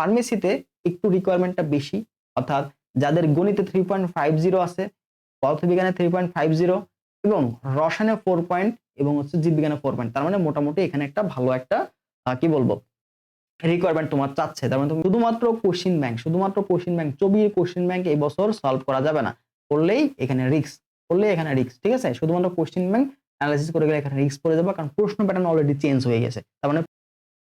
ফার্মেসিতে একটু রিকোয়ারমেন্টটা বেশি, অর্থাৎ যাদের গণিতে থ্রি পয়েন্ট ফাইভ জিরো আছে, পদার্থবিজ্ঞানে থ্রি পয়েন্ট ফাইভ জিরো এবং রসায়নে ফোর পয়েন্ট এবং হচ্ছে জীববিজ্ঞানে ফোর পয়েন্ট তার মানে মোটামুটি এখানে একটা ভালো একটা কি বলব রিকোয়ারমেন্ট তোমার চাচ্ছে। তার মানে তুমি শুধুমাত্র কোশ্চিন ব্যাংক শুধুমাত্র কোশ্চিন ব্যাংক চবির কোশ্চিন ব্যাংক এই বছর সলভ করা যাবে না। করলেই এখানে রিক্স করলেই এখানে রিক্স ঠিক আছে? শুধুমাত্র কোশ্চিন ব্যাংক অ্যানালাইসিস করে গেলে এখানে রিক্স পড়ে যাবে, কারণ প্রশ্ন প্যাটার্ন অলরেডি চেঞ্জ হয়ে গেছে। তার মানে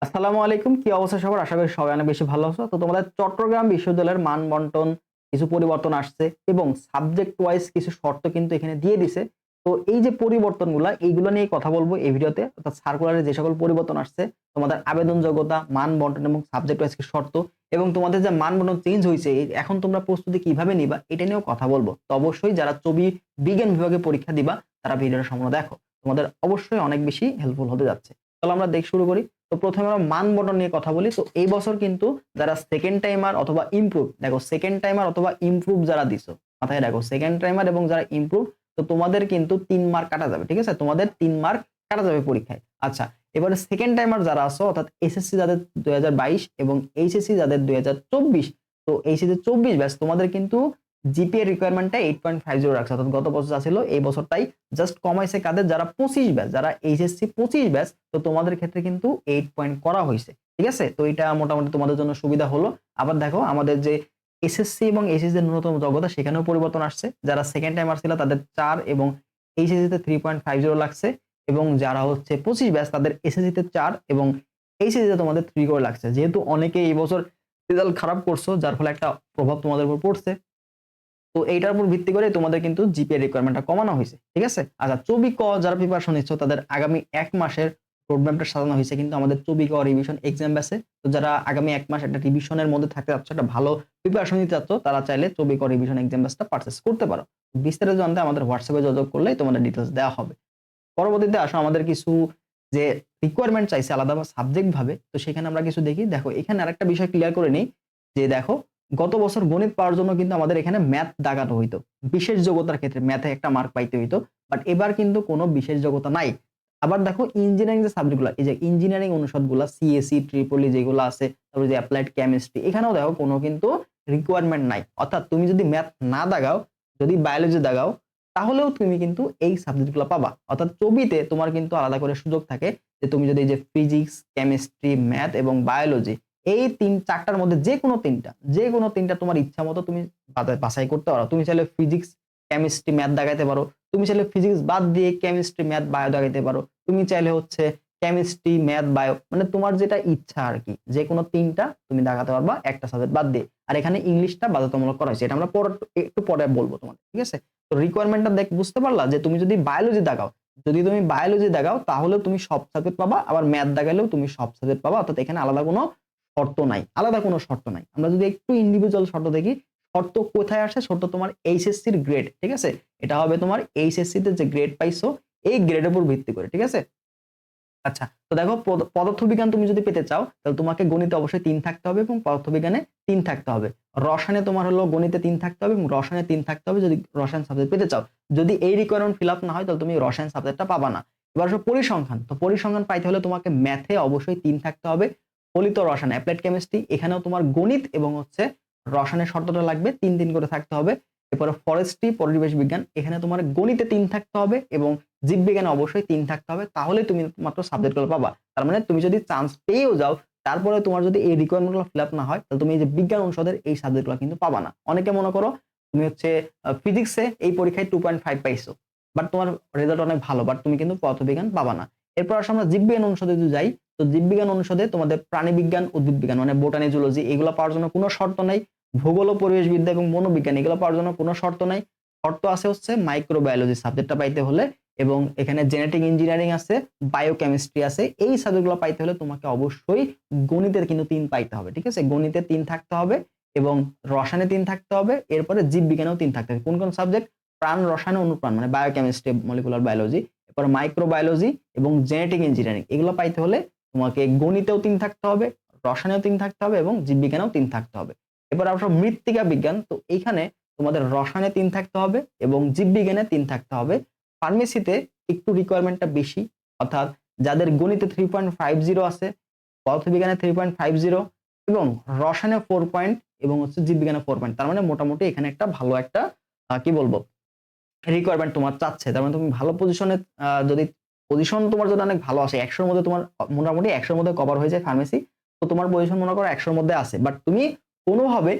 আসসালামু আলাইকুম। কি অবস্থা সবার? আশা করি সবাই অনেক বেশি ভালো আছো। তো তোমাদের চট্টগ্রাম বিশ্ববিদ্যালয়ের মান বন্টন কিছু পরিবর্তন আসছে এবং সাবজেক্ট ওয়াইজ কিছু শর্ত কিন্তু এখানে দিয়ে দিছে। তো এই যে পরিবর্তনগুলো, এইগুলো নিয়ে কথা বলব এই ভিডিওতে। অর্থাৎ সার্কুলারে যে সকল পরিবর্তন আসছে, তোমাদের আবেদন যোগ্যতা মান বন্টন এবং সাবজেক্ট ওয়াইজ শর্ত এবং তোমাদের যে মান বন্টন চেঞ্জ হয়েছে এখন তোমরা প্রস্তুতি কীভাবে নিবা, এটা নিয়েও কথা বলব। তো অবশ্যই যারা ছবি বিজ্ঞান বিভাগে পরীক্ষা দিবা, তারা ভিডিওটা সম্পূর্ণ দেখো। তোমাদের অবশ্যই অনেক বেশি হেল্পফুল হতে যাচ্ছে। চলো আমরা দেখ শুরু করি। তো প্রথমে আমরা মান নিয়ে কথা বলি। তো এই বছর কিন্তু যারা সেকেন্ড টাইমার অথবা ইমপ্রুভ দেখো সেকেন্ড টাইমার অথবা ইমপ্রুভ যারা দিছো, মাথায় রাখো সেকেন্ড টাইমার এবং যারা ইমপ্রুভ তো তোমাদের কিন্তু তিন মার্ক কাটা যাবে, ঠিক আছে? তোমাদের তিন মার্ক কাটা যাবে পরীক্ষায়। আচ্ছা এবারে সেকেন্ড টাইমার যারা আছো, অর্থাৎ এসএসসি যাদের দুই হাজার বাইশ এবং এইচএসসি যাদের দুই হাজার চব্বিশ, তো এইচএসসি চব্বিশ ব্যাচ তোমাদের কিন্তু জিপিএ রিকোয়ারমেন্টটা এইট পয়েন্ট ফাইভ জিরো রাখছে। অর্থাৎ গত বছর যা ছিল, এই বছরটাই জাস্ট কমাইছে কাদের? যারা পঁচিশ ব্যাচ যারা এইচএসসি পঁচিশ ব্যাচ তো তোমাদের ক্ষেত্রে কিন্তু এইট পয়েন্ট করা হয়েছে। ঠিক আছে? তো এটা মোটামুটি তোমাদের জন্য সুবিধা হলো। আবার দেখো, আমাদের যে এসএসসি এবং এইচএসসি এর ন্যূনতম যোগ্যতা, সেখানেও পরিবর্তন আসছে। যারা সেকেন্ড টাইমার ছিল তাদের চার এবং এইচএসসি তে থ্রি পয়েন্ট ফাইভ জিরো লাগছে। এবং যারা হচ্ছে পঁচিশ ব্যাচ তাদের এসএসসি তে চার এবং এইচএসসি তে তোমাদের থ্রি করে লাগছে। যেহেতু অনেকে এই বছর রেজাল্ট খারাপ করছ, যার ফলে একটা প্রভাব তোমাদের উপর পড়ছে। তো এইটার উপর ভিত্তি করে তোমাদের কিন্তু জিপিএ রিকোয়ারমেন্টটা কমানো হয়েছে, ঠিক আছে? আচ্ছা চবি ক যারা প্রিপারেশন নিচ্ছ, তাদের আগামী এক মাসের রোডম্যাপটা সাজানো হয়েছে, কিন্তু আমাদের চবি ক রিভিশন এক্সাম ব্যাসে তো যারা আগামী এক মাস একটা রিভিশনের মধ্যে থাকতে চাচ্ছ, একটা ভালো প্রিপারেশন নিতে চাচ্ছ, তারা চাইলে চবি ক রিভিশন এক্সাম ব্যাসটা পারচেস করতে পারো। বিস্তারিত জানতে আমাদের হোয়াটসঅ্যাপে যোগাযোগ করলে তোমাদের ডিটেলস দেওয়া হবে। পরবর্তীতে আসো, আমাদের কিছু যে রিকোয়ারমেন্ট চাইছে আলাদা সাবজেক্ট ভাবে, তো সেখানে আমরা কিছু দেখি। দেখো, এখানে আরেকটা বিষয় ক্লিয়ার করে নিই, যে দেখো গত বছর গণিত পাওয়ার জন্য কিন্তু আমাদের এখানে ম্যাথ দাগানো হইতো। বিশেষ যোগ্যতার ক্ষেত্রে ম্যাথে একটা মার্ক পাইতে হইতো বাট এবার কিন্তু কোনো বিশেষ যোগ্যতা নাই। আবার দেখো ইঞ্জিনিয়ারিং যে সাবজেক্টগুলো এই যে ইঞ্জিনিয়ারিং অনুষদগুলো সিএসসি ট্রিপলি যেগুলো আছে, তারপরে যে অ্যাপ্লাইড কেমিস্ট্রি এখানেও দেখো কোনো কিন্তু রিকোয়ারমেন্ট নাই। অর্থাৎ তুমি যদি ম্যাথ না দাগাও, যদি বায়োলজি দাগাও, তাহলেও তুমি কিন্তু এই সাবজেক্টগুলো পাবা। অর্থাৎ ছবিতে তোমার কিন্তু আলাদা করে সুযোগ থাকে যে তুমি যদি এই যে ফিজিক্স কেমিস্ট্রি ম্যাথ এবং বায়োলজি এই তিন, চারটার মধ্যে যে কোনো তিনটা যে কোনো তিনটা তোমার ইচ্ছা মতো তুমি বাছাই করতে পারো। তুমি চাইলে ফিজিক্স কেমিস্ট্রি ম্যাথ দেখাইতে পারো। তুমি চাইলে ফিজিক্স বাদ দিয়ে কেমিস্ট্রি ম্যাথ বায়ো দেখাইতে পারো। তুমি চাইলে হচ্ছে কেমিস্ট্রি ম্যাথ বায়ো মানে তোমার যেটা ইচ্ছা আর কি যে কোনো তিনটা তুমি দেখাতে পারবা, একটা সাবজেক্ট বাদ দিয়ে। আর এখানে ইংলিশটা বাধ্যতামূলক করা হয়েছে। এটা আমরা পরে, একটু পরে বলব তোমার ঠিক আছে? তো রিকোয়ারমেন্টটা দেখ, বুঝতে পারলা? যে তুমি যদি বায়োলজি দেখাও, যদি তুমি বায়োলজি দেখাও তাহলে তুমি সব সাবজেক্ট পাবা, আবার ম্যাথ দেখালেও তুমি সব সাবজেক্ট পাবা, অর্থাৎ এখানে আলাদা কোনো শর্ত নাই, আলাদা কোনো শর্ত নাই। আমরা যদি একটু ইন্ডিভিজুয়াল শর্ত দেখি, শর্ত কোথায় আসে? শর্ত তোমার এইচএসসির গ্রেড ঠিক আছে? এটা হবে তোমার এইচএসসি তে যে গ্রেড পাইছো, এই গ্রেডের উপর ভিত্তি করে, ঠিক আছে? আচ্ছা তো দেখো পদার্থবিজ্ঞান তুমি যদি পেতে চাও, তাহলে তোমাকে গণিতে অবশ্যই তিন থাকতে হবে এবং পদার্থবিজ্ঞানে তিন থাকতে হবে। রসায়নে তোমার হলো গণিতে তিন থাকতে হবে এবং রসায়নে তিন থাকতে হবে যদি রসায়ন সাবজেক্ট পেতে চাও। যদি এই রিকোয়ারমেন্ট ফিল আপ না হয়, তাহলে তুমি রসায়ন সাবজেক্টটা পাবা না। এবার পরিসংখ্যান, তো পরিসংখ্যান পাইতে হলে তোমাকে ম্যাথে অবশ্যই তিন থাকতে হবে। ফলিত রসায়ন, অ্যাপ্লাইড কেমিস্ট্রি, এখানেও তোমার গণিত এবং হচ্ছে রসায়নের শর্তটা লাগবে, তিন তিন করে থাকতে হবে। এরপরে ফরেস্ট্রি পরিবেশ বিজ্ঞান, এখানে তোমার গণিতে তিন থাকতে হবে এবং জীববিজ্ঞানে অবশ্যই তিন থাকতে হবে। তাহলে তুমি মাত্র সাবজেক্টগুলো পাবা। তার মানে তুমি যদি চান্স পেয়েও যাও, তারপরে তোমার যদি এই রিকোয়ারমেন্টগুলো ফিল আপ না হয়, তাহলে তুমি এই যে বিজ্ঞান অনুষদের এই সাবজেক্টগুলো কিন্তু পাবা না। অনেকে মনে করো, তুমি হচ্ছে ফিজিক্সে এই পরীক্ষায় টু পয়েন্ট ফাইভ পাইছো বাট তোমার রেজাল্ট অনেক ভালো বাট তুমি কিন্তু পদার্থবিজ্ঞান পাবা না। এরপর আসলে আমরা জীববিজ্ঞান অনুষদে যদি যাই তো জীববিজ্ঞান অনুষদে তোমাদের প্রাণীবিজ্ঞান উদ্ভিদ বিজ্ঞান মানে বোটানি জুলজি এগুলো পাওয়ার জন্য কোনো শর্ত নাই। ভূগোল ও পরিবেশবিদ্যা এবং মনোবিজ্ঞান, এগুলো পাওয়ার জন্য কোনো শর্ত নাই। শর্ত আছে হচ্ছে মাইক্রোবায়োলজি সাবজেক্টটা পাইতে হলে এবং এখানে জেনেটিক ইঞ্জিনিয়ারিং আছে বায়োকেমিস্ট্রি আছে। এই সাবজেক্টগুলো পাইতে হলে তোমাকে অবশ্যই গণিতের কিন্তু তিন পাইতে হবে, ঠিক আছে? গণিতে তিন থাকতে হবে এবং রসায়নে তিন থাকতে হবে, এরপরে জীববিজ্ঞানেও তিন থাকতে হবে। কোন কোন সাবজেক্ট প্রাণ, রসায়ন, অনুপ্রাণ মানে বায়োকেমিস্ট্রি মলিকুলার বায়োলজি এরপর মাইক্রোবায়োলজি এবং জেনেটিক ইঞ্জিনিয়ারিং এগুলো পাইতে হলে তোমাকে গণিতেও তিন থাকতে হবে, রসায়নেও তিন থাকতে হবে এবং জীববিজ্ঞানেও তিন থাকতে হবে। এবার আমরা মৃত্তিকা বিজ্ঞান, তো এইখানে তোমাদের রসায়নে তিন থাকতে হবে এবং জীববিজ্ঞানে তিন থাকতে হবে। ফার্মেসিতে একটু রিকোয়ারমেন্টটা বেশি, অর্থাৎ যাদের গণিতে থ্রি পয়েন্ট ফাইভ জিরো আছে, পদার্থবিজ্ঞানে থ্রি পয়েন্ট ফাইভ জিরো এবং রসায়নে ফোর পয়েন্ট এবং হচ্ছে জীববিজ্ঞানে ফোর পয়েন্ট তার মানে মোটামুটি এখানে একটা ভালো একটা কি বলব রিকোয়ারমেন্ট তোমার চাচ্ছে। তার মানে তুমি ভালো পজিশনে যদি পজিশন তোমার যদি অনেক ভালো আসে, একশোর মধ্যে তোমার, মোটামুটি একশোর মধ্যে কভার হয়ে যায় ফার্মেসি তো তোমার পজিশন মনে করো একশোর মধ্যে আছে। বাট তুমি কোনোভাবে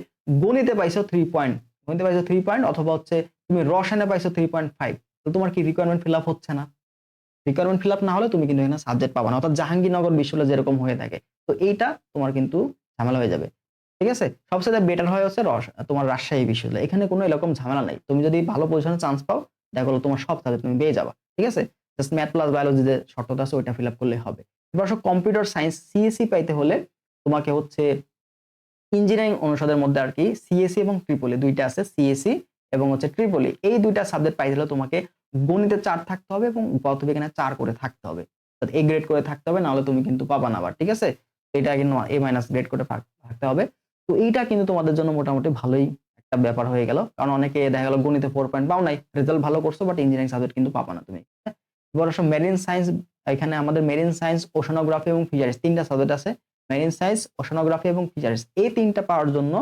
গণিতে পাইছো থ্রি পয়েন্ট গণিতে পাইছো থ্রি পয়েন্ট অথবা হচ্ছে তুমি রসায়নে পাইছো থ্রি পয়েন্ট ফাইভ তো তোমার কি রিকোয়ারমেন্ট ফিল আপ হচ্ছে না? রিকোয়ারমেন্ট ফিল আপ না হলে তুমি কিন্তু এখানে সাবজেক্ট পাবা না। অর্থাৎ জাহাঙ্গীরনগর বিশ্ববিদ্যালয় যেরকম হয়ে থাকে, তো এইটা তোমার কিন্তু ঝামেলা হয়ে যাবে। ঠিক আছে? সবচেয়ে বেটার হয় হচ্ছে রস, তোমার রাজশাহী বিশ্ববিদ্যালয়। এখানে কোনো এরকম ঝামেলা নাই। তুমি যদি ভালো পজিশনে চান্স পাও, দেখো তোমার সব সাবজেক্ট তুমি পেয়ে যাবা। ঠিক আছে? জাস্ট ম্যাথ প্লাস বায়োলজি যে শর্তটা আছে, ওইটা ফিল আপ করলে হবে। এবার কম্পিউটার সায়েন্স সিএসসি পাইতে হলে তোমাকে হচ্ছে ইঞ্জিনিয়ারিং অনুষদের মধ্যে আর কি সিএসসি এবং ট্রিপলি দুইটা আছে সিএসসি এবং হচ্ছে ট্রিপলি এই দুইটা সাবজেক্ট পাইতে হলে তোমাকে গণিতে চার থাকতে হবে এবং পদার্থবিজ্ঞানে চার করে থাকতে হবে। এ গ্রেড করে থাকতে হবে, নাহলে তুমি কিন্তু পাবা না আবার, ঠিক আছে? এটা কিন্তু এ মাইনাস গ্রেড করে থাকতে হবে। তো এইটা কিন্তু তোমাদের জন্য মোটামুটি ভালোই একটা ব্যাপার হয়ে গেল। কারণ অনেকে দেখা গেল গণিতে ফোর পয়েন্ট পাও নাই রেজাল্ট ভালো করছ বাট ইঞ্জিনিয়ারিং সাবজেক্ট কিন্তু পাবা না তুমি? এবার আসো মেরিন সায়েন্স এখানে আমাদের মেরিন সায়েন্স ওশনোগ্রাফি এবং ফিচার্স তিনটা সাবজেক্ট আছে। মেরিন সায়েন্স ওশনোগ্রাফি এবং ফিচার্স এই তিনটা পাওয়ার জন্য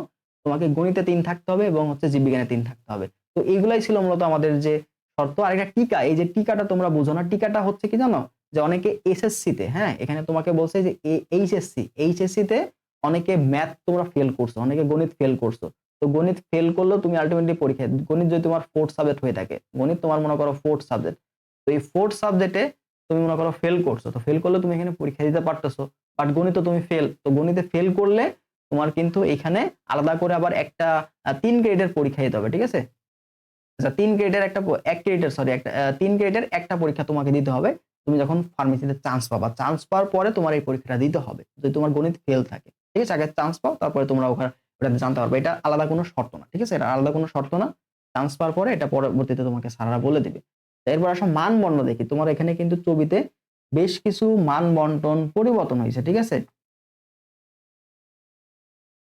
তোমাকে গণিতে তিন থাকতে হবে এবং হচ্ছে জীববিজ্ঞানে তিন থাকতে হবে। তো এইগুলাই ছিল মূলত আমাদের যে শর্ত। আর একটা টিকা, এই যে টিকাটা তোমরা বুঝো না, টিকাটা হচ্ছে কি জানো? যে অনেকে এসএসসি তে হ্যাঁ এখানে তোমাকে বলছে যে এইচএসসি এইচএসসি। তে অনেকে ম্যাথ তোমরা ফেল করছ, অনেকে গণিত ফেল করছ। তো গণিত ফেল করলেও তুমি আলটিমেটলি পরীক্ষা গণিত যদি তোমার ফোর্থ সাবজেক্ট হয়ে থাকে, গণিত তোমার মনে করো ফোর্থ সাবজেক্ট তো এই ফোর্থ সাবজেক্টে তুমি মনে করো ফেল করছ। তো ফেল করলে তুমি এখানে পরীক্ষা দিতে পারতেছো। বাট গণিত তুমি ফেল তো গণিতে ফেল করলে তোমার কিন্তু এখানে আলাদা করে আবার একটা তিন গ্রেডের পরীক্ষা দিতে হবে, ঠিক আছে? আচ্ছা তিন গ্রেডের একটা এক গ্রেডের সরি একটা তিন গ্রেডের একটা পরীক্ষা তোমাকে দিতে হবে। তুমি যখন ফার্মেসিতে চান্স পাবা চান্স পাওয়ার পরে তোমার এই পরীক্ষাটা দিতে হবে। যদি তোমার গণিত ফেল থাকে, ঠিক আছে? আগে চান্স পাও, তারপরে তোমরা ওখানে ওটাতে জানতে পারবে। এটা আলাদা কোনো শর্ত না, ঠিক আছে? এটা আলাদা কোনো শর্ত না। চান্স পাওয়ার পরে এটা পরবর্তীতে তোমাকে সারারা বলে দিবে। এরপর আসো মান বর্ণ দেখি। তোমার এখানে কিন্তু ছবিতে বেশ কিছু মান বন্টন পরিবর্তন হয়েছে, ঠিক আছে?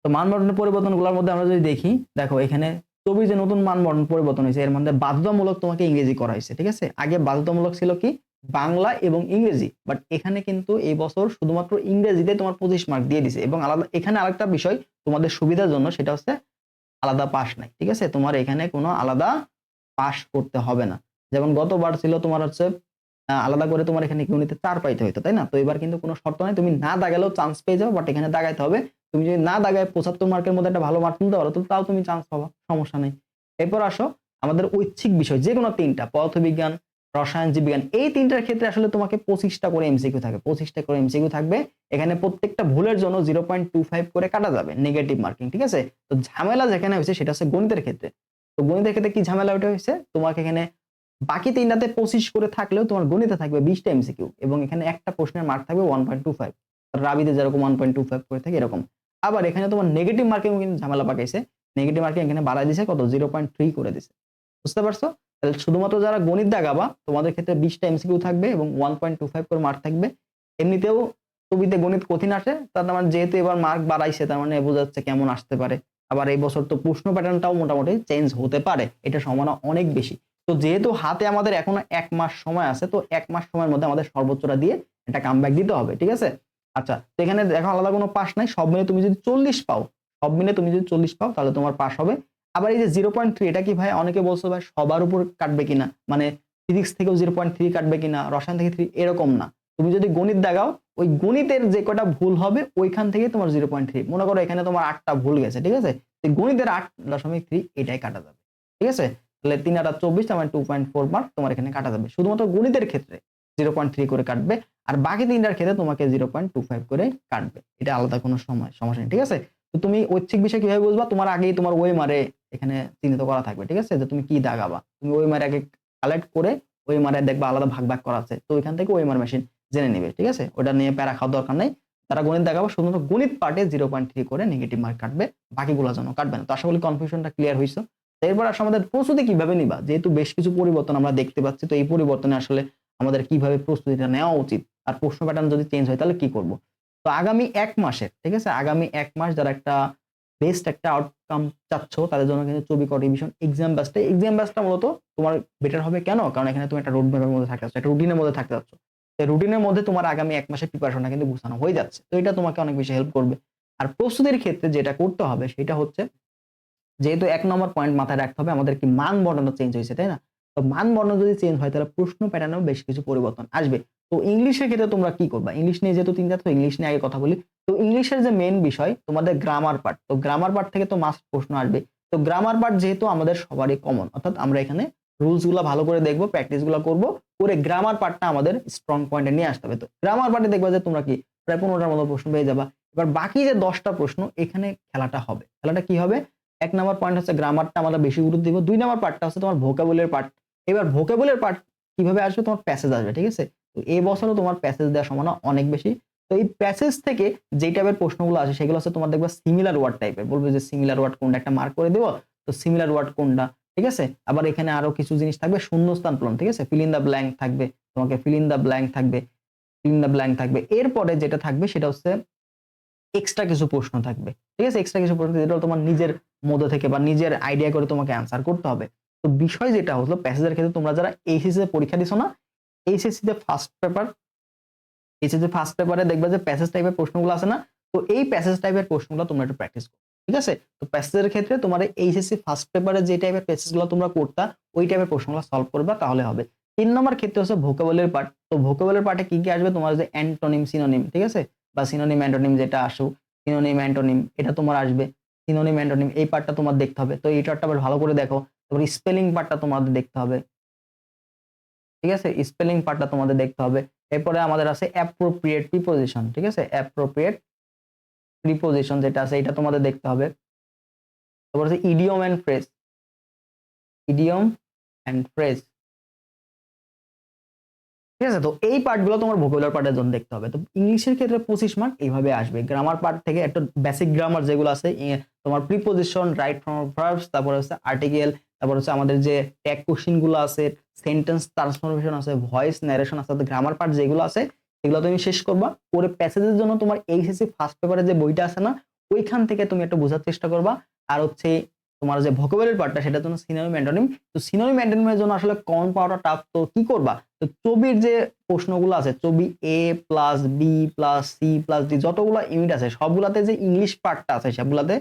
তো মান বন্টনের পরিবর্তনগুলোর মধ্যে আমরা যদি দেখি, দেখো এখানে ছবি যে নতুন মান বন্টন পরিবর্তন হয়েছে, এর মধ্যে বাধ্যতামূলক তোমাকে ইংরেজি করা হয়েছে, ঠিক আছে? আগে বাধ্যতামূলক ছিল কি? বাংলা এবং ইংরেজি। বাট এখানে কিন্তু এই বছর শুধুমাত্র ইংরেজিতে তোমার পঁচিশ মার্ক দিয়ে দিছে এবং আলাদা, এখানে আরেকটা বিষয় তোমাদের সুবিধার জন্য, সেটা হচ্ছে আলাদা পাস নাই, ঠিক আছে? তোমার এখানে কোনো আলাদা পাস করতে হবে না। যেমন গতবার ছিল তোমার হচ্ছে আলাদা করে তোমার এখানে গণিতে চার পাইতে হইতো, তাই না? তো এবার কিন্তু কোনো শর্ত নাই, তুমি না দাগালেও চান্স পেয়ে যাও বাট এখানে দাগাইতে হবে। তুমি যদি না দাগায় পঁচাত্তর মার্কের মধ্যে একটা ভালো মার্ক তুলতে পারো তাও তুমি চান্স পাবা, সমস্যা নেই। এরপর আসো, আমাদের ঐচ্ছিক বিষয় যে কোনো তিনটা, পদার্থবিজ্ঞান, রসায়ন, জীববিজ্ঞান, এই তিনটার ক্ষেত্রে আসলে তোমাকে পঁচিশটা করে এমসিকিউ থাকবে পঁচিশটা করে এমসিকিউ থাকবে। এখানে প্রত্যেকটা ভুলের জন্য জিরো পয়েন্ট টু ফাইভ করে কাটা যাবে নেগেটিভ মার্কিং ঠিক আছে? তো ঝামেলা যেখানে হয়েছে, সেটা হচ্ছে গণিতের ক্ষেত্রে। তো গণিতের ক্ষেত্রে কি ঝামেলা ওটা হয়েছে? তোমাকে এখানে বাকি তিনটাতে পঁচিশ করে থাকলেও তোমার গণিতে থাকবে বিশটা এমসিকিউ এবং এখানে একটা প্রশ্নের মার্ক থাকবে ওয়ান পয়েন্ট টু ফাইভ রাবিতে যেরকম ওয়ান পয়েন্ট টু ফাইভ করে থাকে, এরকম। আবার এখানে তোমার নেগেটিভ মার্কিং কিন্তু ঝামেলা পাকাইছে। নেগেটিভ মার্কিং এখানে বাড়াই দিছে, কত? জিরো পয়েন্ট থ্রি করে দিছে। বুঝতে পারছ? তাহলে শুধুমাত্র যারা গণিত দাগাবা তোমাদের ক্ষেত্রে বিশটা এমসিকিউ থাকবে এবং ওয়ান পয়েন্ট টু ফাইভ করে মার্ক থাকবে। এমনিতেও ছবিতে গণিত কঠিন আসে, তার মানে যেহেতু এবার মার্ক বাড়াইছে, তার মানে বোঝা যাচ্ছে কেমন আসতে পারে। আবার এই বছর তো প্রশ্ন প্যাটার্নটাও মোটামুটি চেঞ্জ হতে পারে, এটা সম্ভাবনা অনেক বেশি। তো যেহেতু হাতে আমাদের এখনও এক মাস সময় আছে, তো এক মাস সময়ের মধ্যে আমাদের সর্বোচ্চটা দিয়ে একটা কামব্যাক দিতে হবে, ঠিক আছে? আচ্ছা এখানে দেখো আলাদা কোনো পাস নাই, সব মিলে তুমি যদি চল্লিশ পাও, সব মিলে তুমি যদি চল্লিশ পাও, তাহলে তোমার পাস হবে। আবার এই যে জিরো পয়েন্ট থ্রি এটা কি ভাই অনেকে বলছো ভাই সবার উপর কাটবে কিনা? মানে ফিজিক্স থেকেও জিরো পয়েন্ট থ্রি কাটবে কিনা, রসায়ন থেকে থ্রি এরকম না। তুমি যদি গণিত দেখাও, ওই গণিতের যে কটা ভুল হবে, ওইখান থেকে তোমার জিরো পয়েন্ট থ্রি মনে করো এখানে তোমার আটটা ভুল গেছে, ঠিক আছে? গণিতের আট দশমিক থ্রি এটাই কাটা যাবে, ঠিক আছে? তাহলে তিন আটা চব্বিশ মানে টু পয়েন্ট ফোর মার্ক তোমার এখানে কাটা যাবে। শুধুমাত্র গণিতের ক্ষেত্রে জিরো পয়েন্ট থ্রি করে কাটবে আর বাকি তিনটার ক্ষেত্রে তোমাকে জিরো পয়েন্ট টু ফাইভ করে কাটবে। এটা আলাদা কোনো সময়, সমস্যা নেই, ঠিক আছে? তো তুমি ঐচ্ছিক বিষয় কীভাবে বুঝবা? তোমার আগেই তোমার ওই মারে এখানে চিহ্নিত করা থাকবে, ঠিক আছে? যে তুমি কি দাগাবা? তুমি ওই মারে আগে কালেক্ট করে ওই মারে দেখবা আলাদা ভাগ ভাগ করা আছে। তো ওইখান থেকে ওই মার মেশিন জেনে নেবে, ঠিক আছে? ওটা নিয়ে প্যারা খাওয়ার দরকার নেই। তারা গণিত দেখাবো, শুধুমাত্র গণিত পার্টে জিরো পয়েন্ট থ্রি করে নেগেটিভ মার্ক কাটবে বাকিগুলো যেন কাটবে না। তো আশা করি কনফিউশনটা ক্লিয়ার হয়েছে এরপর আসলে আমাদের প্রস্তুতি কীভাবে নিবা? যেহেতু বেশ কিছু পরিবর্তন আমরা দেখতে পাচ্ছি, তো এই পরিবর্তনে আসলে আমাদের কীভাবে প্রস্তুতিটা নেওয়া উচিত? আর প্রশ্ন প্যাটার্ন যদি চেঞ্জ হয়, তাহলে কি করব? তো আগামী এক মাসে, ঠিক আছে? আগামী এক মাস যারা একটা বেস্ট একটা আউটকাম চাচ্ছ, তাদের জন্য কিন্তু ছবি কন্ট্রিবিউশন এক্সাম ব্যাচটা এক্সাম ব্যাচটা মূলত তোমার বেটার হবে কেন? কারণ এখানে তুমি একটা ম্যাপের মধ্যে থাকতে যাচ্ছ একটা রুটিনের মধ্যে থাকতে যাচ্ছ এই রুটিনের মধ্যে তোমার আগামী এক মাসের প্রিপারেশনটা কিন্তু গুছানো হয়ে যাচ্ছে। তো এটা তোমাকে অনেক বেশি হেল্প করবে। আর প্রস্তুতির ক্ষেত্রে যেটা করতে হবে, সেটা হচ্ছে যেহেতু এক নম্বর পয়েন্ট মাথায় রাখতে হবে, আমাদের কি মান বর্ণনা চেঞ্জ হয়েছে, তাই না? তো মান বর্ণনা যদি চেঞ্জ হয়, তাহলে প্রশ্ন প্যাটার্নেও বেশ কিছু পরিবর্তন আসবে। তো ইংলিশের ক্ষেত্রে তোমরা কি করবা? ইংলিশ নিয়ে যেহেতু তিনটা তো ইংলিশ নিয়ে আগে কথা বলি। তো ইংলিশের যে মেন বিষয়, তোমাদের গ্রামার পার্ট তো গ্রামার পার্ট থেকে তো মাস্ট প্রশ্ন আসবে। তো গ্রামার পার্ট যেহেতু আমাদের সবারই কমন অর্থাৎ আমরা এখানে রুলসগুলো ভালো করে দেখব প্র্যাকটিসগুলো করব, করে গ্রামার পার্টটা আমাদের স্ট্রং পয়েন্টে নিয়ে আসতে হবে। তো গ্রামার পার্টে দেখবা যে তোমরা কি প্রায় পনেরোটার মতো প্রশ্ন পেয়ে যাবা। এবার বাকি যে দশটা প্রশ্ন, এখানে খেলাটা হবে। খেলাটা কি হবে? এক নম্বর পয়েন্ট হচ্ছে গ্রামারটা আমরা বেশি গুরুত্ব দিব। দুই নম্বর পার্টটা হচ্ছে তোমার ভোকাবুলের পার্ট এবার ভোকাবুলের পার্ট কীভাবে আসবে? তোমার প্যাসেজ আসবে, ঠিক আছে? তো এই বছরও তোমার প্যাসেজ দেওয়ার সম্ভাবনা অনেক বেশি। তো এই প্যাসেজ থেকে যে টাইপের প্রশ্নগুলো আসে, সেগুলো হচ্ছে তোমার দেখবে সিমিলার ওয়ার্ড টাইপের বলবে যে সিমিলার ওয়ার্ড কোনটা? একটা মার্ক করে দেবো, তো সিমিলার ওয়ার্ড কোনটা? ঠিক আছে? আবার এখানে আরও কিছু জিনিস থাকবে, শূন্যস্থান পূরণ ঠিক আছে? ফিল ইন দ্য ব্ল্যাঙ্ক থাকবে, তোমাকে ফিল ইন দ্য ব্ল্যাঙ্ক থাকবে ফিল ইন দ্য ব্ল্যাঙ্ক থাকবে। এরপরে যেটা থাকবে, সেটা হচ্ছে এক্সট্রা কিছু প্রশ্ন থাকবে। ঠিক আছে? এক্সট্রা কিছু প্রশ্ন যেটা তোমার নিজের মধ্যে থেকে বা নিজের আইডিয়া করে তোমাকে অ্যান্সার করতে হবে। তো বিষয় যেটা হলো প্যাসেজের ক্ষেত্রে তোমরা যারা এইচএসসি তে পরীক্ষা দিছো না এইচএসসি তে ফার্স্ট পেপার এইচএসসি ফার্স্ট পেপারে দেখবে যে প্যাসেজ টাইপের প্রশ্নগুলো আছে না, তো এই প্যাসেজ টাইপের প্রশ্নগুলো তোমরা একটু প্র্যাকটিস করো। ঠিক আছে? তো প্যাসেজের ক্ষেত্রে তোমার এইচএসসি ফার্স্ট পেপারে যে টাইপের প্যাসেজগুলো তোমরা করতা, ওই টাইপের প্রশ্নগুলো সলভ করবে, তাহলে হবে। তিন নম্বর ক্ষেত্রে হচ্ছে ভোকাবলের পার্ট তো ভোকাবলের পার্টে কি কি আসবে? তোমার যে অ্যান্টোনিম সিনোনিম ঠিক আছে? বা সিনোনিম অ্যান্টোনিম যেটা আসুক সিনোনিম অ্যান্টোনিম এটা তোমার আসবে সিনোনিম অ্যান্টোনিম এই পার্টটা তোমার দেখতে হবে। তো এই পার্টটা আবার ভালো করে দেখো, তারপর স্পেলিং পার্টটা তোমাদের দেখতে হবে। ঠিক আছে? স্পেলিং পার্টটা তোমাদের দেখতে হবে। এরপরে আমাদের আছে অ্যাপ্রোপ্রিয়েট প্রিপোজিশন ঠিক আছে? অ্যাপ্রোপ্রিয়েট প্রিপোজিশন যেটা আছে এটা তোমাদের দেখতে হবে। তারপর আছে idiom and phrase idiom and phrase ঠিক আছে? তো এই পার্টগুলো তোমার ভোকাবুলার পার্টের জন্য দেখতে হবে। তো ইংলিশের ক্ষেত্রে পঁচিশ মার্ক এইভাবে আসবে। গ্রামার পার্ট থেকে একটা বেসিক গ্রামার যেগুলো আছে তোমার প্রিপোজিশন রাইট ফ্রম ভার্বস তারপর হচ্ছে আর্টিকেল তারপর হচ্ছে আমাদের যে ট্যাগ কোশ্চিনগুলো আছে সেন্টেন্স ট্রান্সফরমেশন আছে ভয়েস ন্যারেশন আছে গ্রামার পার্ট যেগুলো আছে, এগুলো তুমি শেষ করবা। পরে প্যাসেজের জন্য তোমার এইচএসসি ফার্স্ট পেপারে যে বইটা আছে না, ওইখান থেকে তুমি একটা বোঝার চেষ্টা করবা। আর হচ্ছে তোমার যে ভোকাবুলারি পার্টটা সেটার জন্য সিনোনিম অ্যান্টোনিম তো সিনোনিম অ্যান্টোনিমের জন্য আসলে কমন পাওয়াটা টাফ তো কি করবা? তো চবির যে প্রশ্নগুলো আছে চবি A plus B plus C plus D যতগুলো ইউনিট আছে, সবগুলাতে যে ইংলিশ পার্টটা আছে, সবগুলাতে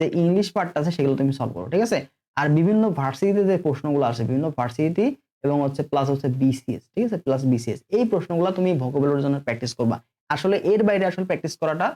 যে ইংলিশ পার্টটা আছে, সেগুলো তুমি সলভ করো, ঠিক আছে? আর বিভিন্ন ভার্সিটিতে যে প্রশ্নগুলো আছে, বিভিন্ন ভার্সিটি এবং হচ্ছে প্লাস হচ্ছে বিসিএস ঠিক আছে? প্লাস বিসিএস এই প্রশ্নগুলো তুমি ভোকাবুলারির জন্য প্র্যাকটিস করবা। আসলে এর বাইরে আসলে প্র্যাকটিস করাটা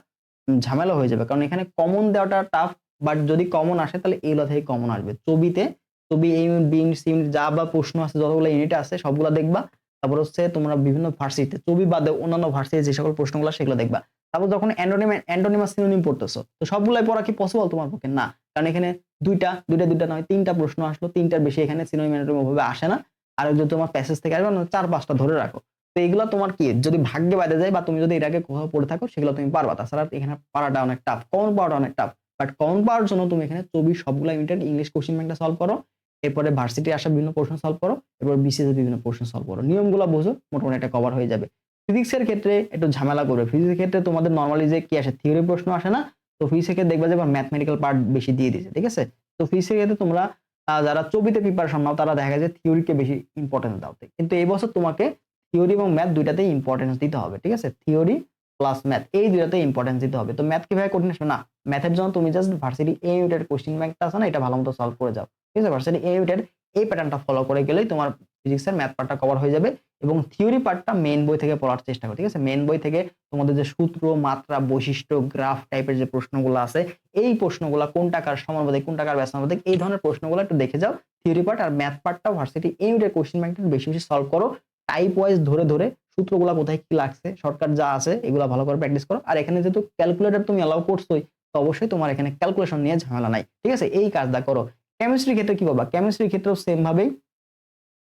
ঝামেলা হয়ে যাবে, কারণ এখানে কমন দেওয়াটা টাফ বাট যদি কমন আসে তাহলে এগুলো থেকে কমন আসবে। ছবিতে ছবি এই বিং সিম যা বা প্রশ্ন আছে যতগুলো ইউনিট আছে সবগুলো দেখবা। তারপর হচ্ছে তোমরা বিভিন্ন ভার্সিটিতে ছবি বাদে অন্যান্য ভার্সিটি যে সকল প্রশ্নগুলো সেগুলো দেখবা। তারপর যখন অ্যান্টোনিম অ্যান্টোনিমাস সিনোনিম পড়তেছো তো সবগুলাই পড়া কি পসিবল তোমার পক্ষে? না। কারণ এখানে দুইটা দুইটা দুইটা নয় তিনটা প্রশ্ন আসলো তিনটার বেশি এখানে সিনোনিম অ্যান্টোনিম ভাবে আসে না। আর যদি তোমার প্যাসেজ থেকে আসবে না, চার পাঁচটা ধরে রাখো। তো এগুলো তোমার কি? যদি ভাগ্যে বাইরে যায় বা তুমি যদি এর আগে কোথাও পড়ে থাকো সেগুলো তুমি পারবা। তাছাড়া এখানে পারাটা অনেক টাফ কমন পাওয়াটা অনেক টাফ বাট কমন পাওয়ার জন্য তুমি এখানে চব্বিশ সবগুলো ইউনিটেড ইংলিশ কোশ্চেন ব্যাংকটা সলভ করো। এরপরে ভার্সিটি আসা বিভিন্ন প্রশ্ন সলভ করো। এরপর বিসিএস বিভিন্ন প্রশ্ন সলভ করো। নিয়মগুলো বোঝো, মোটামুটি একটা কভার হয়ে যাবে। ফিজিক্সের ক্ষেত্রে একটু ঝামেলা করবে। ফিজিক্সের ক্ষেত্রে তোমাদের নর্মালি যে কি আসে থিওরি প্রশ্ন আসে না, তো ফিজিক্সের দেখবে যে ম্যাথমেটিক্যাল পার্ট বেশি দিয়ে দিয়েছে, ঠিক আছে? তো ফিজিক্সের ক্ষেত্রে তোমরা যারা ছবিতে প্রিপারেশন নাও তারা দেখা যায় থিওরিকে বেশি ইম্পর্টেন্স দাও। কিন্তু এই বছর তোমাকে থিওরি এবং ম্যাথ দুইটাতেই ইম্পর্টেন্স দিতে হবে, ঠিক আছে? থিওরি প্লাস ম্যাথ এই দুইটাতে ইম্পর্টেন্স দিতে হবে। তো ম্যাথ কীভাবে কঠিন? না ম্যাথের জন্য তুমি জাস্ট ভার্সিটি এ ইউটের কোশ্চেন ব্যাংকটা আছে না, এটা ভালো মতো সলভ করে যাও। ঠিক আছে? ভার্সিটি এ ইউটের এই প্যাটার্নটা ফলো করে গেলেই তোমার ফিজিক্সের ম্যাথ পার্টটা কভার হয়ে যাবে এবং থিওরি পার্টটা মেন বই থেকে পড়ার চেষ্টা করো, ঠিক আছে? মেন বই থেকে তোমাদের যে সূত্র, মাত্রা, বৈশিষ্ট্য গ্রাফ টাইপের যে প্রশ্নগুলো আছে, এই প্রশ্নগুলো কোন টাকার সমানুপাতিক, কোন টাকার ব্যস্তানুপাতিক এই ধরনের প্রশ্নগুলো একটু দেখে যাও। থিওরি পার্ট আর ম্যাথ পার্টটা ভার্সিটি এই কোশ্চেন ব্যাংকটা বেশি বেশি সলভ করো। টাইপ ওয়াইজ ধরে ধরে সূত্রগুলো কোথায় কি লাগছে? শর্টকাট যা আছে, এগুলো ভালো করে প্র্যাকটিস করো। আর এখানে যেহেতু ক্যালকুলেটর তুমি অ্যালাউ করছোই, তো অবশ্যই তোমার এখানে ক্যালকুলেশন নিয়ে ঝামেলা নাই। ঠিক আছে? এই কাজটা করো। কেমিস্ট্রির ক্ষেত্রে কি করবা কেমিস্ট্রির ক্ষেত্রেও সেম ভাবেই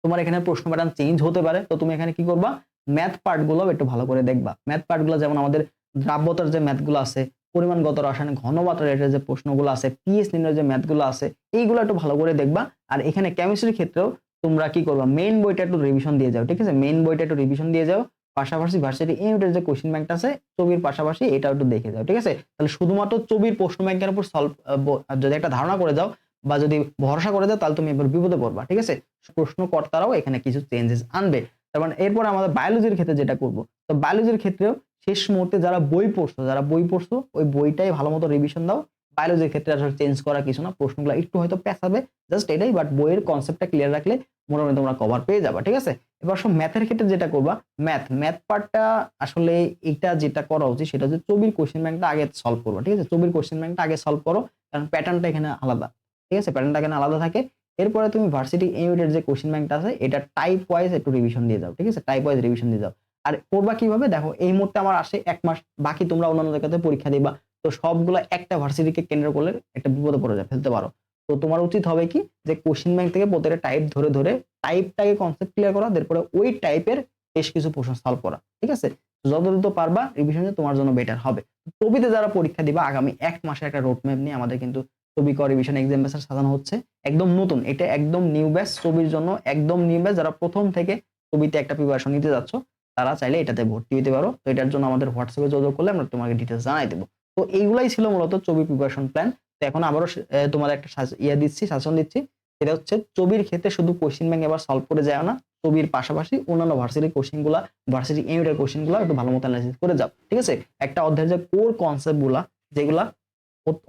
তোমার এখানে প্রশ্ন প্যাটার্ন চেঞ্জ হতে পারে। তো তুমি এখানে কি করবা? ম্যাথ পার্টগুলো একটু ভালো করে দেখবা। ম্যাথ পার্টগুলো যেমন আমাদের দ্রাব্যতার যে ম্যাথগুলো আছে, পরিমাণগত, রাসায়নিক, ঘনমাত্রা রেটের যে প্রশ্নগুলো আছে পিএস নির্ণয়ের যে ম্যাথগুলো আছে, এইগুলো একটু ভালো করে দেখবা। আর এখানে কেমিস্ট্রির ক্ষেত্রেও তোমরা কি করবা? মেইন বইটা একটু রিভিশন দিয়ে যাও, ঠিক আছে? মেইন বইটা একটু রিভিশন দিয়ে যাও, পাশাপাশি ভার্সিটি ইউনিটের যে কোশ্চেন ব্যাংকটা আছে, ছবির পাশাপাশি এটা একটু দেখে যাও, ঠিক আছে? তাহলে শুধুমাত্র ছবির প্রশ্ন ব্যাংকের উপর সলভ যদি একটা ধারণা করে যাও বা যদি ভরসা করে দাও তাহলে তুমি এবার বিপদে পড়বা, ঠিক আছে? প্রশ্নকর্তারাও এখানে কিছু চেঞ্জেস আনবে। তার মানে এরপর আমাদের বায়োলজির ক্ষেত্রে যেটা করব, তো বায়োলজির ক্ষেত্রেও শেষ মুহূর্তে যারা বই পড়ছো, যারা বই পড়ছো, ওই বইটাই ভালো মতো রিভিশন দাও বায়োলজির ক্ষেত্রে আসলে চেঞ্জ করা কিছু না, প্রশ্নগুলো একটু হয়তো পেঁচাবে জাস্ট এটাই বাট বইয়ের কনসেপ্টটা ক্লিয়ার রাখলে মোটামুটি তোমরা কভার পেয়ে যাবে, ঠিক আছে? এবার সব ম্যাথের ক্ষেত্রে যেটা করবা ম্যাথ ম্যাথ পার্টটা আসলে এটা যেটা করা উচিত সেটা হচ্ছে ছবির কোশ্চেন ব্যাংকটা আগে সলভ করবা, ঠিক আছে? চবির কোশ্চেন ব্যাংকটা আগে সলভ করো, কারণ প্যাটার্নটা এখানে আলাদা, ঠিক আছে? প্যাটার্নটা এখানে আলাদা থাকে। এরপরে তুমি ভার্সিটি ইউনিটের যে কোশ্চেন ব্যাংকটা আছে, এটা টাইপ ওয়াইজ একটু রিভিশন দিয়ে যাও, ঠিক আছে? টাইপ ওয়াইজ রিভিশন দিয়ে যাও। আর করবা কীভাবে? দেখো, এই মুহূর্তে আমার আসে এক মাস, বাকি তোমরা অন্যান্য জায়গাতে পরীক্ষা দিবা। তো সবগুলো একটা ভার্সিটিকে কেন্দ্র করলে একটা বিপদে পড়ে যায়, ফেলতে পারো। তো তোমার উচিত হবে কি? যে কোশ্চেন ব্যাংক থেকে প্রত্যেকটা টাইপ ধরে ধরে টাইপটাকে কনসেপ্ট ক্লিয়ার করা, তারপরে ওই টাইপের বেশ কিছু প্রশ্ন সলভ করা, ঠিক আছে? যত দ্রুত পারবা রিভিশনে তোমার জন্য বেটার হবে। ছবিতে যারা পরীক্ষা দিবা, আগামী এক মাসের একটা রোড ম্যাপ নিয়ে আমাদের কিন্তু ছবি কর রিভিশন এক্সাম সাজানো হচ্ছে। একদম নতুন, এটা একদম নিউ ব্যাচ ছবির জন্য, একদম নিউ ব্যাচ যারা প্রথম থেকে ছবিতে একটা প্রিপারেশন নিতে যাচ্ছ, তারা চাইলে এটাতে ভর্তি হতে পারো। তো এটার জন্য আমাদের হোয়াটসঅ্যাপে যোগাযোগ করলে আমরা তোমাকে ডিটেলস জানাই দেবো। তো এইগুলাই ছিল মূলত ছবি প্রিপারেশন প্ল্যান তো এখন আবারও তোমাদের একটা ইয়ে দিচ্ছি, শাসন দিচ্ছি। সেটা হচ্ছে চবির ক্ষেত্রে শুধু কোশ্চিন ব্যাংক এবার সলভ করে যায় না, ছবির পাশাপাশি অন্যান্য ভার্সিটির কোশ্চিনগুলা ভার্সিটি ইউনিটের কোশ্চিনগুলা একটু ভালো মতো অ্যানালাইসিস করে যাও, ঠিক আছে? একটা অধ্যায়ের যে কোর কনসেপ্টগুলা, যেগুলা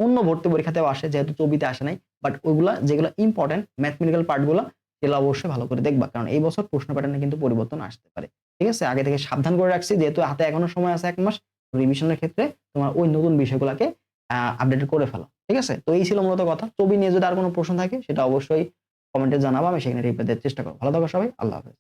অন্য ভর্তি পরীক্ষাতেও আসে, যেহেতু চবিতে আসে নাই বাট ওইগুলা যেগুলো ইম্পর্টেন্ট ম্যাথমেটিক্যাল পার্টগুলা, সেগুলো অবশ্যই ভালো করে দেখবা, কারণ এই বছর প্রশ্ন প্যাটার্নে কিন্তু পরিবর্তন আসতে পারে, ঠিক আছে? আগে থেকে সাবধান করে রাখছি, যেহেতু হাতে এখনও সময় আছে এক মাস রিভিশনের ক্ষেত্রে তোমার ওই নতুন বিষয়গুলোকে আপডেট করে ফেলো। ঠিক আছে? তো এই ছিল মূলত কথা। ছবি নিয়ে যদি আর কোনো প্রশ্ন থাকে, সেটা অবশ্যই কমেন্টে জানাব, আমি সেখানে রিপ্লাই দেওয়ার চেষ্টা করব। ভালো থাকো সবাই, আল্লাহ হাফেজ।